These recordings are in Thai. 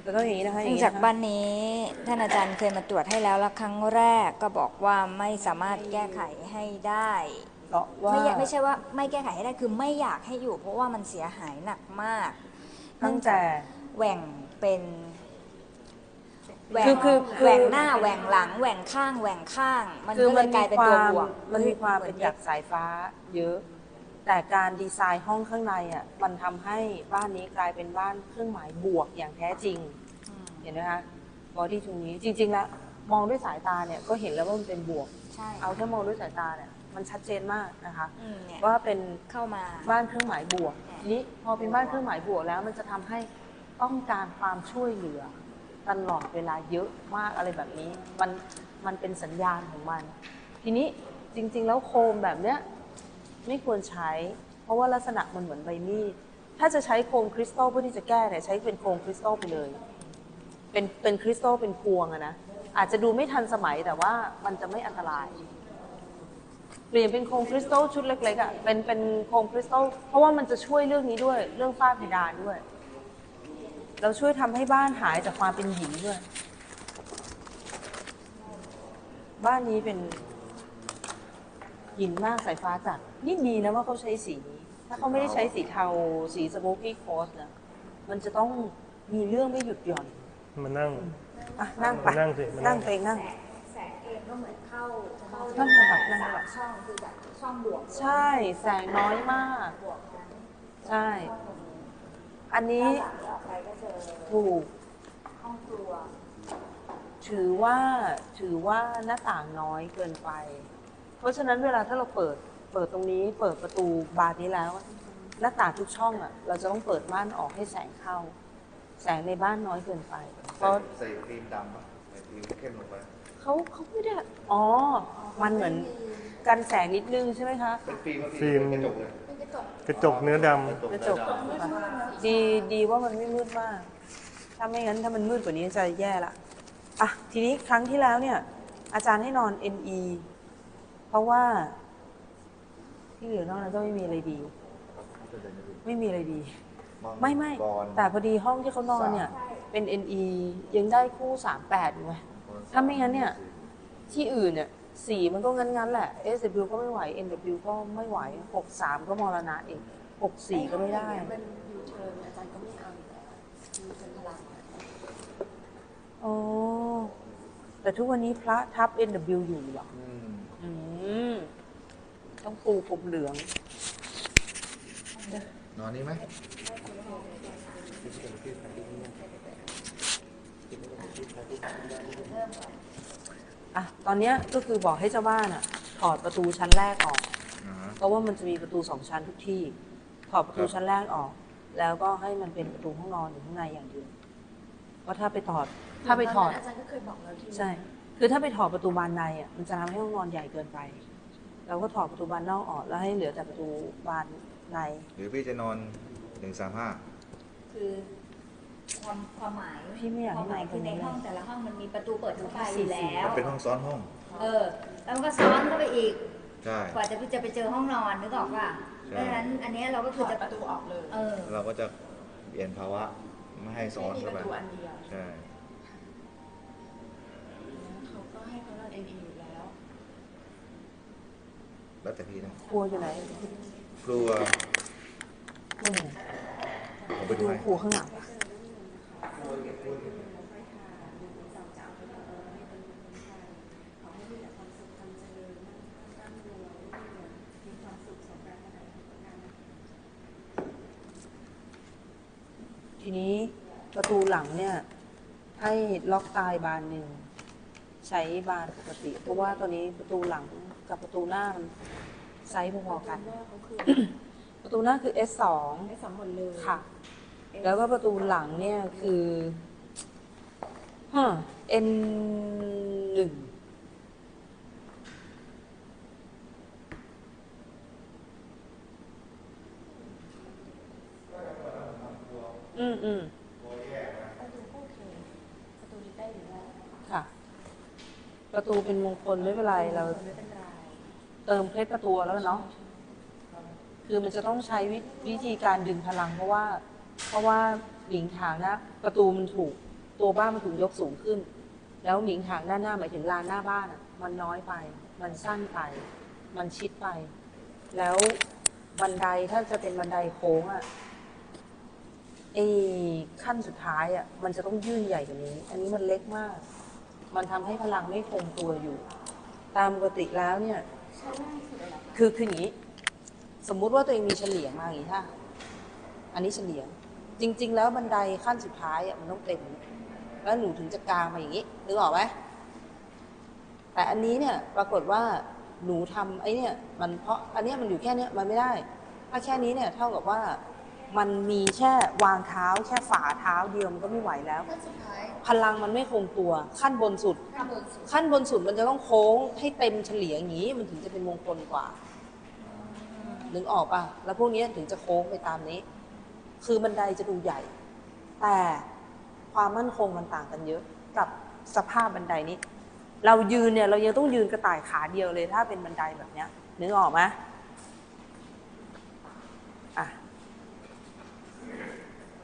มันจะต้องอย่างนี้นะคะอย่เนื่องนี้จากนะคะบ้านนี้ ท่านอาจารย์เคยมาตรวจให้แล้วแล้วครั้งแรกก็บอกว่าไม่สามารถแก้ไขให้ได้ เพราะว่า ไม่อยากไม่ใช่ว่าไม่แก้ไขให้ได้คือไม่อยากให้อยู่ เพราะว่ามันเสียหายหนักมากตั้งแต่ แหว่งเป็นแหว่งคือคือคือ แหว่งหน้าแหว่งหลังแหว่งข้างแหว่งข้าง มันคือก็เลมันยกมีลายเป็นคตัววามบวกมันมีความเป็นหอจากสายฟ้าเยอะ แต่การดีไซน์ห้องข้างในอะมันทำให้บ้านนี้กลายเป็นบ้านเครื่องหมายบวกอย่างแท้จริง อืมเห็นไหมคะบอดี้ตรงนี้จริง ๆ แล้ว มองด้วยสายตาเนี่ยก็เห็นแล้วว่ามันเป็นบวก ใช่เอาแค่มองด้วยสายตาเนี่ยมันชัดเจนมากนะคะ อืมเนี่ยว่าเป็นเข้ามา บ้านเครื่องหมายบวกทีนี้พอเป็นบ้านเครื่องหมายบวกแล้ว มันจะทำให้ต้องการความช่วยเหลือตลอดเวลาเยอะมากอะไรแบบนี้ มันมันเป็นสัญญาณของมัน ทีนี้จริง ๆ แล้วโคมแบบเนี้ย ไม่ควรใช้ เพราะว่าลักษณะมันเหมือนใบมีดถ้าจะใช้โคมคริสตัลเพื่อที่จะแก้เนี่ยใช้เป็นโคมคริสตัลไปเลย เป็นเป็นคริสตัลเป็นพวงอะนะอาจจะดูไม่ทันสมัยแต่ว่ามันจะไม่อันตราย เปลี่ยนเป็นโครงคริสตัลชุดเล็กๆอะเป็นเป็นโครงคริสตัลเพราะว่ามันจะช่วยเรื่องนี้ด้วยเรื่องฝ้าเพดานด้วย เราช่วยทำให้บ้านหายจากความเป็นหญิงด้วย บ้านนี้เป็น หญิงมากสายฟ้าจัดนี่ดีนะว่าเขาใช้สีนี้ถ้าเขาไม่ได้ใช้สีเทาสีสโมกี้โคสนะมันจะต้องมีเรื่องไม่หยุดหย่อนมานั่งอะนั่งไปมานั่งสิมานั่นั่งงเตงนั่ง แสงเองก็เหมือนเข้าเข้านั่งลงไปนั่งลงไปช่องคือแบบช่องบวกใช่แสงน้อยมาก บวกนั้นใช่อันนี้ด้านหลังออกไปก็เจอถูกห้องครัวถือว่าถือว่าหน้าต่างน้อยเกินไป เพราะฉะนั้นเวลาถ้าเราเปิดเปิดตรงนี้ เปิดประตูบานนี้แล้วหน้าต่างทุกช่องอะ เราจะต้องเปิดม่านออกให้แสงเข้า แสงในบ้านน้อยเกินไป เพใส่ราะใส่ครีมดำป่ะใส่ครีมเข้มลงไปเขาเขาไม่ได้อ๋อ มันเหมือนกันแสงนิดนึงใช่ไหมคะเป็นฟิล์มฟิล์มกระจกเลยกระจกเนื้อดกระจกดีดีว่ามันไม่มืดมาก ถ้าไม่งั้นถ้ามันมืดกว่านี้จะแย่ละอะทีนี้ครั้งที่แล้วเนี่ย อาจารย์ให้นอน NE เพราะว่าที่เหลือนอกนั้นก็ไม่มีอะไรดี ไม่มีอะไรดี ไม่ไม่บอลแต่พอดีห้องที่เขานอนเนี่ย เป็น NE ยังได้คู่38อยู่ไงถ้าไม่งั้นเนี่ย ที่อื่นเนี่ยสีมันก็งั้นๆแหละ SW ก็ไม่ไหว NW ก็ไม่ไหว63ก็มรณะเอง64ก็ไม่ได้อ๋อแต่ทุกวันนี้พระทับ NW อยู่เหรออื มอืมต้องปูผมเหลือง นอนนี่ไหมอะ ตอนเนี้ยก็คือบอกให้เจ้าบ้านอะ ถอดประตูชั้นแรกออก อ่าฮะเพราะว่ามันจะมีประตูสองชั้นทุกที่ ถอดประตูครับชั้นแรกออก แล้วก็ให้มันเป็นประตูห้องนอนอยู่ข้างในอย่างเดียวเพราะถ้าไปถอด ถ้าไปถอด อาจารย์ก็เคยบอกแล้วที่ใช่ คือถ้าไปถอดประตูบานในอะมันจะทำให้ห้องนอนใหญ่เกินไป เราก็ถอดประตูบานนอกออกแล้วให้เหลือแต่ประตูบานใน หรือพี่จะนอนหนึ่งสามห้าคือความความหมายพี่ไม่อยากคให้วามหมายนอนคือในตรงนี้ห้องแต่ละห้องมันมีประตูเปิดเข้าไปอยู่แล้วมันเป็นห้องซ้อนห้อง เออ แล้วมันก็ซ้อนเข้าไปอีก ใช่ กว่าจะจะไปเจอห้องนอนนึกออกป่ะเพใช่ราะฉะนั้นอันเนี้ยเราก็คือจะประตูออกเลย เออ เราก็จะเปลี่ยนภาวะไม่ให้ซ้อนเข้าไปใช่เขา ก็ให้เขานอนเอ็นอีอยู่แล้ว แล้วแต่พี่นะครัวอยู่ไหนครัวอืมผมไปดูดูให้ครัวข้างหลังทีนี้ประตูหลังเนี่ย ให้ล็อกตายบานหนึ่ง ใช้บานปกติ เพราะว่าตอนนี้ประตูหลังกับประตูหน้ามันไซส์พอๆกันประตูหน้าคือ S2 ให้สามหมดเลยค่ะแล้วก็ประตูหลังเนี่ยคือฮะ N หนึ่งอืมอืมประตูก็โอเค ประตูนี้ได้อยู่แล้ว ค่ะ ประตูเป็นมงคลไม่เป็นไรเราเติมเพชรประตูแล้วเนาะคือมันจะต้องใช้วิธีการดึงพลัง เพราะว่า เพราะว่าหลิงถางนะประตูมันถูก ตัวบ้านมันถูกยกสูงขึ้น แล้วหมิงหางด้านหน้าหมายถึงลานหน้าบ้านอะมันน้อยไป มันสั้นไป มันชิดไป แล้วบันไดถ้าจะเป็นบันไดโค้งอะไอ้ขั้นสุดท้ายอะมันจะต้องยื่นใหญ่กว่านี้ อันนี้มันเล็กมาก มันทำให้พลังไม่คงตัวอยู่ ตามปกติแล้วเนี่ย คือคืออย่างนี้ สมมุติว่าตัวเองมีเฉลียงมาอย่างนี้ค่ะอันนี้เฉลียงจริง ๆ แล้วบันไดขั้นสุดท้ายอะมันต้องเต็ม แล้วหนูถึงจะกางมาอย่างนี้นึกออกไหมแต่อันนี้เนี่ยปรากฏว่าหนูทำไอ้เนี่ยมันเพราะอันนี้มันอยู่แค่เนี้ยมันไม่ได้ ถ้าแค่นี้เนี่ยเท่ากับว่ามันมีแค่วางเท้าแค่ฝ่าเท้าเดียวมันก็ไม่ไหวแล้วขั้นสุดท้าย พลังมันไม่คงตัวขั้นบนสุดขั้นบนสุดขั้นบนสุดมันจะต้องโค้งให้เต็มเฉลี่ยอย่างนี้ มันถึงจะเป็นมงคลกว่านึกออกป่ะแล้วพวกนี้ถึงจะโค้งไปตามนี้ คือบันไดจะดูใหญ่ แต่ความมั่นคงมันต่างกันเยอะกับสภาพบันไดนี้ เรายืนเนี่ยเรายังต้องยืนกระต่ายขาเดียวเลย ถ้าเป็นบันไดแบบเนี้ยนึกออกไหมอะ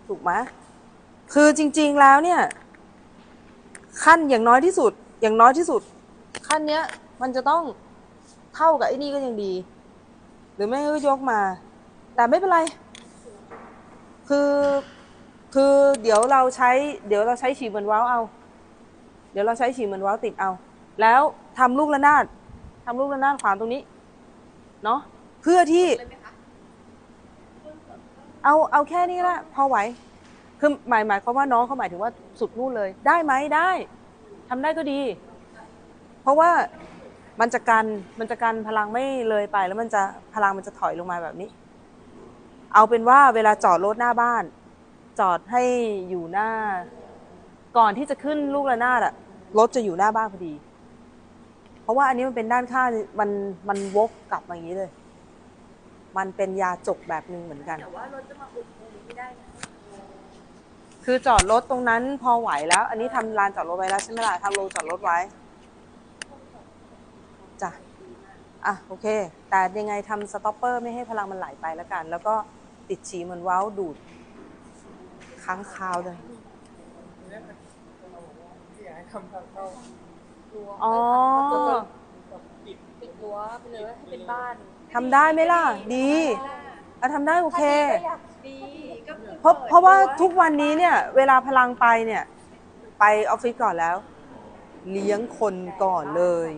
ถูกไหมคือจริง ๆแล้วเนี่ย ขั้นอย่างน้อยที่สุด อย่างน้อยที่สุด ขั้นเนี้ย มันจะต้องเท่ากับไอ้นี่ก็ยังดี หรือไม่ก็ยกมา แต่ไม่เป็นไร คือคือเดี๋ยวเราใช้ เดี๋ยวเราใช้ฉีดเหมือนว้าวเอา เดี๋ยวเราใช้ฉีดเหมือนว้าวติดเอา แล้วทำลูกระนาดทำลูกระนาดขวางตรงนี้ เนาะเพื่อที่ เอาเอาแค่นี้ละพอไหว คือหมายหมายความว่าน้องเขาหมายถึงว่าสุดนู่นเลย ได้ไหมได้ทำได้ก็ดี เพราะว่ามันจะกันมันจะกันพลังไม่เลยไป แล้วมันจะพลังมันจะถอยลงมาแบบนี้ เอาเป็นว่าเวลาจอดรถหน้าบ้าน จอดให้อยู่หน้า ก่อนที่จะขึ้นลูกระนาดอะรถจะอยู่หน้าบ้านพอดี เพราะว่าอันนี้มันเป็นด้านข้างมันมันวกกลับมาอย่างนี้เลย มันเป็นยาจกแบบหนึ่งเหมือนกันแต่ว่ารถจะมาอุดตรงนี้ไม่ได้นะ คือจอดรถตรงนั้นพอไหวแล้ว อันนี้ทำลานจอดรถไว้แล้วใช่ไหมล่ะทำโรงจอดรถไว้จ้ะอะโอเค แต่ยังไงทำสต็อปเปอร์ไม่ให้พลังมันไหลไปแล้วกัน แล้วก็ติดฉีเหมือนว้าวดูดค้างคาวเลยอ๋อปิดรั้วไปเลยให้เป็นบ้านทำได้ไหมล่ะ ดี อะทำได้โอเคก็อยากดีก็คือเพราะเพราะว่าทุกวันนี้เนี่ย เวลาพลังไปเนี่ย ไปออฟฟิศก่อนแล้ว เลี้ยงคนก่อนเลย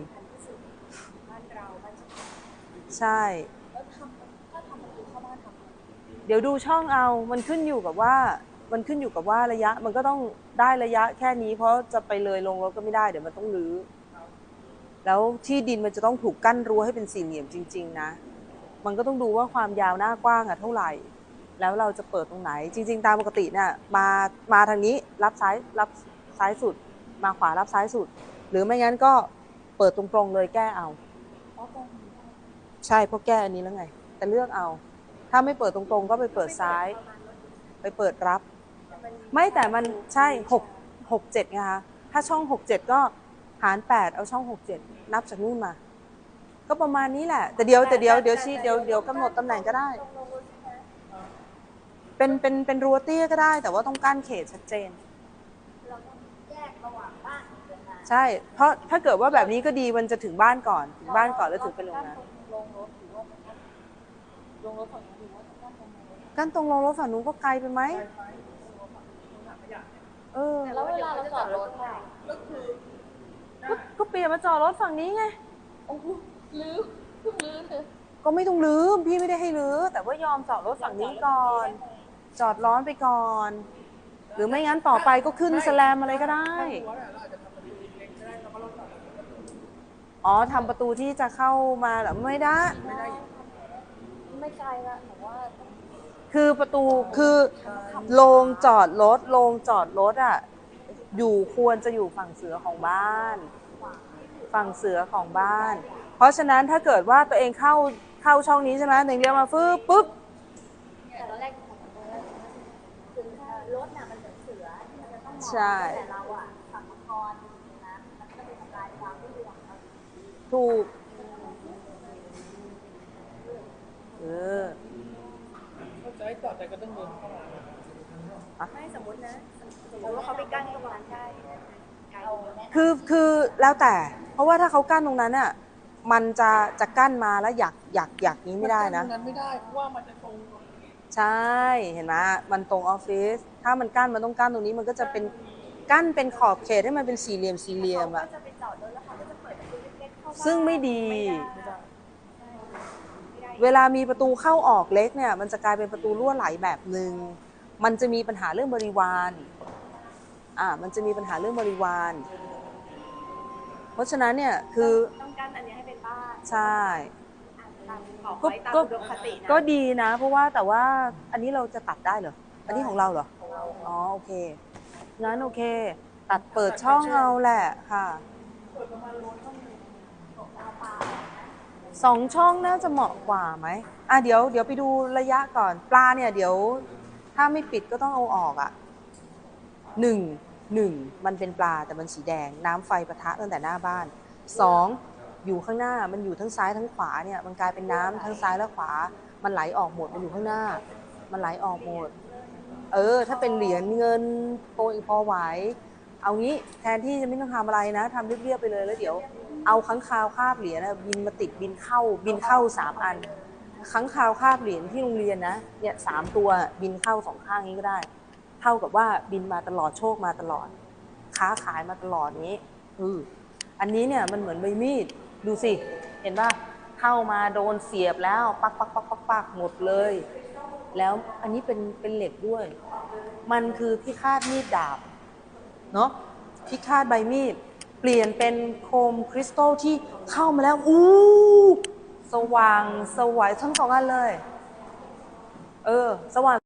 บ้านเราบ้านจะใช่แล้วทำถ้าทำประตูเข้าบ้านทำเดี๋ยวดูช่องเอา มันขึ้นอยู่กับว่า มันขึ้นอยู่กับว่าระยะ มันก็ต้องได้ระยะแค่นี้ เพราะจะไปเลยลงรถก็ไม่ได้ เดี๋ยวมันต้องรื้อ แล้วที่ดินมันจะต้องถูกกั้นรั้วให้เป็นสี่เหลี่ยมจริง ๆ นะ มันก็ต้องดูว่าความยาวหน้ากว้างอะเท่าไหร่ แล้วเราจะเปิดตรงไหน จริง ๆ ตามปกติเนี่ยมามาทางนี้รับซ้ายรับซ้ายสุด มาขวารับซ้ายสุด หรือไม่งั้นก็เปิดตรงๆเลยแก้เอาใช่เพราะแก้อันนี้แล้วไง แต่เลือกเอา ถ้าไม่เปิดตรงๆ ก็ไปเปิดซ้าย ไปเปิดรับ ไม่แต่มันใช่หกหกเจ็ดไงคะถ้าช่องหกเจ็ดก็หารแปดเอาช่องหกเจ็ดนับจากนู่นมา ก็ประมาณนี้แหละ แต่เดี๋ยวแต่เดี๋ยวเดี๋ยวชี้เดี๋ยวเดี๋ยวกำหนดตำแหน่งก็ได้ เป็นเป็นเป็นรั้วเตี้ยก็ได้ แต่ว่าต้องกั้นเขตชัดเจน เราต้องแยกระหว่างบ้านกับโรงงานใช่ เพราะถ้าเกิดว่าแบบนี้ก็ดีมันจะถึงบ้านก่อน ถึงบ้านก่อนแล้วถึงไปโรงงานลงรถหรือว่าลงรถฝั่งนี้หรือว่าด้านตรงนี้กั้นตรงลงรถฝั่งนู้นก็ไกลไปไหมเออแล้วเวลาเราจอดรถอะก็ก็เปลี่ยนมาจอดรถฝั่งนี้ไงโอ้โห ลื้อเพิ่งลื้อเลยก็ไม่ต้องลื้อพี่ไม่ได้ให้ลื้อแต่ว่ายอมจอดรถฝั่งนี้ก่อน จอดร้อนไปก่อน หรือไม่งั้นต่อไปก็ขึ้นสแลมอะไรก็ได้ อ๋อทำประตูที่จะเข้ามาเหรอไม่ได้ ไม่ไกลละหนูว่าคือประตูคือโรงจอดรถโรงจอดรถอะอยู่ควรจะอยู่ฝั่งเสือของบ้าน ฝั่งเสือของบ้าน เพราะฉะนั้นถ้าเกิดว่าตัวเองเข้าเข้าช่องนี้ใช่ไหมหนึ่งเดียวมาฟึบปุ๊บแต่ตอนแรกของตรงแรกคือรถน่ะมันเหมือนเสือมันจะต้องมองใช่แต่เราอะฝั่งมังกรนะมันก็เป็นทำลายความไม่ดีของเราถูกเออถ้าจะให้จอดใจก็ต้องเดินเข้ามาไม่สมมตินะสมมติว่าเขาไปกั้นตรงนั้นได้ไกลคือคือแล้วแต่ เพราะว่าถ้าเขากั้นตรงนั้นอะ มันจะจะกั้นมาแล้วอยากอยากอยากนี้ไม่ได้นะมันกั้ตรงนั้นไม่ได้เพราะว่ามันจะตรงใช่เห็นไหมมันตรงออฟฟิศถ้ามันกั้นมันต้องกั้นตรงนี้มันก็จะเป็นกั้นเป็นขอบเขตให้มันเป็นสี่เหลี่ยมสี่เหลี่ยมเขาอะก็จะไปจอดรถแล้วเขาก็จะเปิดประตูเล็กๆเข้าบ้านซึ่งไม่ดี ไม่ได้ไม่ได้เวลามีประตูเข้าออกเล็กเนี่ย มันจะกลายเป็นประตูรั่วไหลแบบหนึ่งมันจะมีปัญหาเรื่องบริวารอ่ามันจะมีปัญหาเรื่องบริวาร เพราะฉะนั้นเนี่ยคือ ต้อง ใช่อะตามขอก็ไว้ตามก็อุดมคตินะก็ดีนะ เพราะว่าแต่ว่าอันนี้เราจะตัดได้เหรอ อันนี้ของเราเหรอ ของเราอ๋อโอเค งั้นโอเค ตัดเปิดช่องเอาแหละค่ะ สองช่องน่าจะเหมาะกว่าไหมอะเดี๋ยวเดี๋ยวไปดูระยะก่อน ปลาเนี่ยเดี๋ยว ถ้าไม่ปิดก็ต้องเอาออกอะหนึ่งหนึ่งมันเป็นปลาแต่มันสีแดง น้ำไฟปะทะตั้งแต่หน้าบ้านสอง อยู่ข้างหน้ามันอยู่ทั้งซ้ายทั้งขวาเนี่ยมันกลายเป็นน้ำทั้งซ้ายและขวา มันไหลออกหมดมันอยู่ข้างหน้า มันไหลออกหมด เออ ถ้าเป็นเหรียญเงินโปรอีกพอไหวเอางี้แทนที่จะไม่ต้องทำอะไรนะทำเรียบๆไปเลยแล้วเดี๋ยว เอาค้างคาวคาบเหรียญนะบินมาติดบินเข้าบินเข้าสามอันค้างคาวคาบเหรียญที่โรงเรียนนะเนี่ยสามตัวบินเข้าสองข้างนี้ก็ได้ เท่ากับว่าบินมาตลอดโชคมาตลอด ค้าขายมาตลอดนี้เอออันนี้เนี่ยมันเหมือนใบมีด ดูสิ เห็นป่ะเข้ามาโดนเสียบแล้ว ปักปักปักปักปักหมดเลย แล้วอันนี้เป็นเป็นเหล็กด้วย มันคือพิฆาตมีดดาบ เนาะพิฆาตใบมีด เปลี่ยนเป็นโคมคริสตัลที่เข้ามาแล้ว อู้สว่างสวยทั้งสองอันเลย เออ สว่าง